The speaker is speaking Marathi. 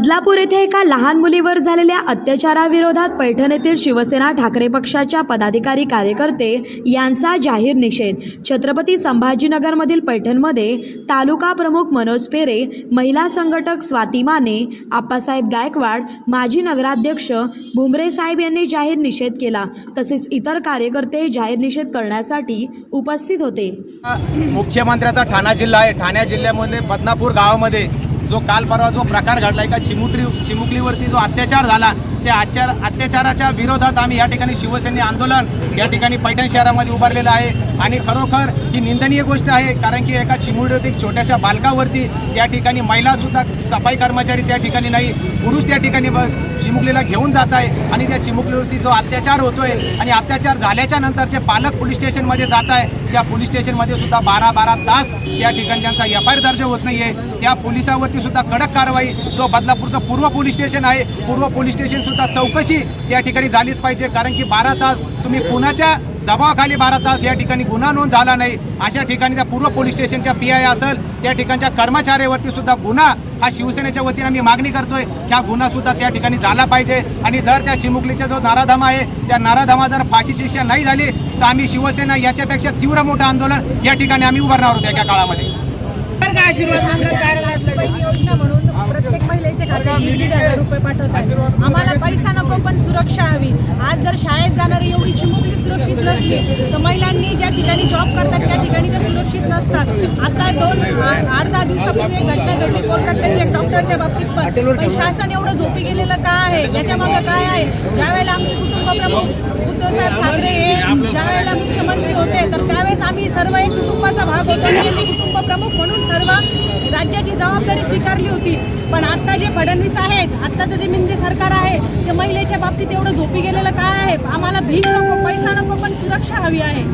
बदलापूर येथे एका लहान मुलीवर झालेल्या अत्याचाराविरोधात पैठण येथील शिवसेना ठाकरे पक्षाच्या पदाधिकारी कार्यकर्ते यांचा जाहीर निषेध. छत्रपती संभाजीनगरमधील पैठणमध्ये तालुका प्रमुख मनोज पेरे महिला संघटक स्वाती माने आप्पासाहेब गायकवाड माजी नगराध्यक्ष भुमरे साहेब यांनी जाहीर निषेध केला. तसेच इतर कार्यकर्ते जाहीर निषेध करण्यासाठी उपस्थित होते. मुख्यमंत्र्याचा ठाणा जिल्हा आहे. ठाण्या जिल्ह्यामध्ये बदनापूर गावामध्ये जो काल परवा जो प्रकार घडला एका चिमुकली चिमुकलीवरती जो अत्याचार झाला त्या अत्याचार अत्याचाराच्या विरोधात आम्ही या ठिकाणी शिवसेने आंदोलन या ठिकाणी पैठण शहरामध्ये उभारलेलं आहे. आणि खरोखर ही निंदनीय गोष्ट आहे कारण की एका चिमुकलीवरती छोट्याशा बालकावरती त्या ठिकाणी महिलासुद्धा सफाई कर्मचारी त्या ठिकाणी नाही पुरुष त्या ठिकाणी चिमुकलीला घेऊन जात आहे. आणि त्या चिमुकलीवरती जो अत्याचार होतोय आणि अत्याचार झाल्याच्यानंतर जे पालक पोलीस स्टेशनमध्ये जात आहे. त्या पोलीस स्टेशनमध्ये सुद्धा बारा बारा तास त्या ठिकाणी त्यांचा एफ आय आर दर्ज होत नाही आहे त्या पोलिसावरती सुद्धा कडक कारवाई जो बदलापूरचं पूर्व पोलीस स्टेशन आहे पूर्व पोलीस स्टेशन सुद्धा चौकशी त्या ठिकाणी झालीच पाहिजे कारण की बारा तास तुम्ही कुणाच्या दबावाखाली बारा तास या ठिकाणी गुन्हा नोंद झाला नाही. अशा ठिकाणी त्या पूर्व पोलीस स्टेशनच्या पी आय असेल त्या ठिकाणच्या कर्मचाऱ्यावरती सुद्धा गुन्हा हा शिवसेनेच्या वतीने आम्ही मागणी करतोय की हा गुन्हा सुद्धा त्या ठिकाणी झाला पाहिजे. आणि जर त्या चिमुकलीचा जो नाराधामा आहे त्या नाराधमा जर फाशीची शिक्षा नाही झाली तर आम्ही शिवसेना याच्यापेक्षा तीव्र मोठं आंदोलन या ठिकाणी आम्ही उभारणार आहोत एका काळामध्ये. पहिली योजना म्हणून प्रत्येक महिलेच्या खात्यात दीड दीड हजार रुपये पाठवतात. आम्हाला पैसा नको पण सुरक्षा हवी. आज जर शाळेत जाणारी एवढी चिमुकली सुरक्षित नसली तर महिलांनी ज्या ठिकाणी जॉब करतात त्या ठिकाणी त्या सुरक्षित नसतात. आता दोन आठ दहा दिवसापूर्वी एक घटना घडली. कोलकात्याच्या एक डॉक्टरच्या बाबतीत पण. शासन एवढं झोपी गेलेलं का आहे? याच्या मागं काय आहे? ज्यावेळेला आमचे कुटुंब प्रमुख उद्धव साहेब हे ज्या वेळेला मुख्यमंत्री होते तर त्यावेळेस आम्ही सर्व एक कुटुंबाचा भाग होतो. आणि मी कुटुंब प्रमुख म्हणून सर्व राज्याची जबाबदारी स्वीकारली होती. पण आता जे फडणवीस आहेत आत्ताचं जे मिंदे सरकार आहे ते महिलेच्या बाबतीत एवढं झोपी गेलेलं काय आहे? आम्हाला भीक नको पैसा नको पण सुरक्षा हवी आहे.